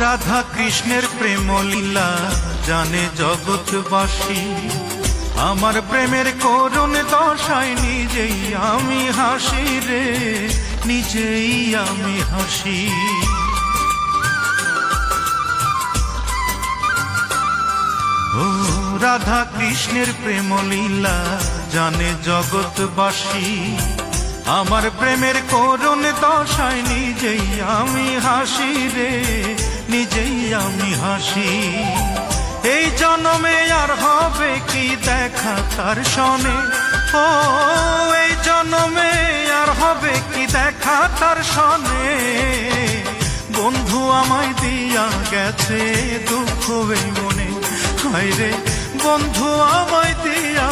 রাধা কৃষ্ণের প্রেম লীলা জানে জগৎবাসী। আমার প্রেমের করুণ দশায় নিজেই আমি হাসি রে, নিজেই আমি হাসি। ও রাধা কৃষ্ণের প্রেম লীলা জানে জগৎবাসী। আমার প্রেমের করুণ দশায় নিজেই আমি হাসি রে নিজেই আমি হাসি। এই জন্মে আর হবে কি দেখা তার সনে? ও, এই জন্মে আর হবে কি দেখা তার সনে? বন্ধু আমায় দিয়া গেছে দুঃখ মনে। হায় রে বন্ধু আমায় দিয়া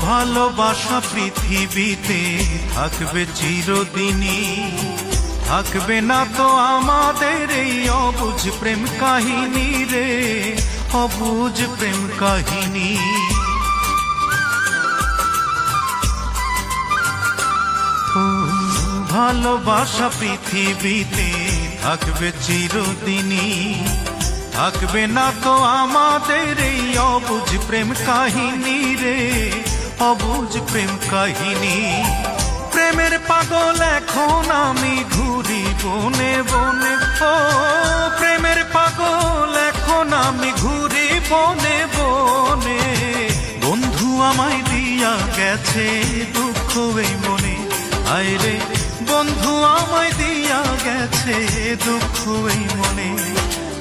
ভালোবাসা পৃথিবীতে থাকবে চিরদিনই। থাকবে না তো আমাদের এই অবুঝ প্রেম কাহিনী রে অবুঝ প্রেম কাহিনী। ভালোবাসা পৃথিবীতে থাকবে চিরদিনই। থাকবে না তো আমাদের এই অবুঝ প্রেম কাহিনী রে অবুঝ প্রেম কাহিনী। প্রেমের পাগল এখন আমি ঘুরি বনে বনে। ও, প্রেমের পাগল এখন আমি ঘুরি বনে বনে। বন্ধু আমায় দিয়া গেছে দুঃখ এই মনে। আয় রে, বন্ধু আমায় দিয়া গেছে দুঃখ এই মনে।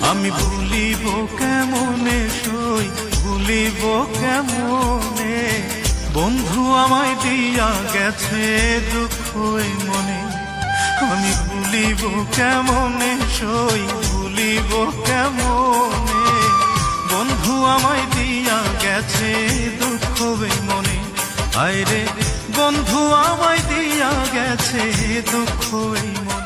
আমি ভুলিব কেমনে সই, ভুলিব কেমনে দিয়া গেছে দুঃখ মনে। আমি ভুলিব কেমনে, সই ভুলিব কেমনে? বন্ধু আমায় দিয়া গেছে দুঃখ মনে। আয় রে বন্ধু আমায় দিয়া গেছে দুঃখ মনে।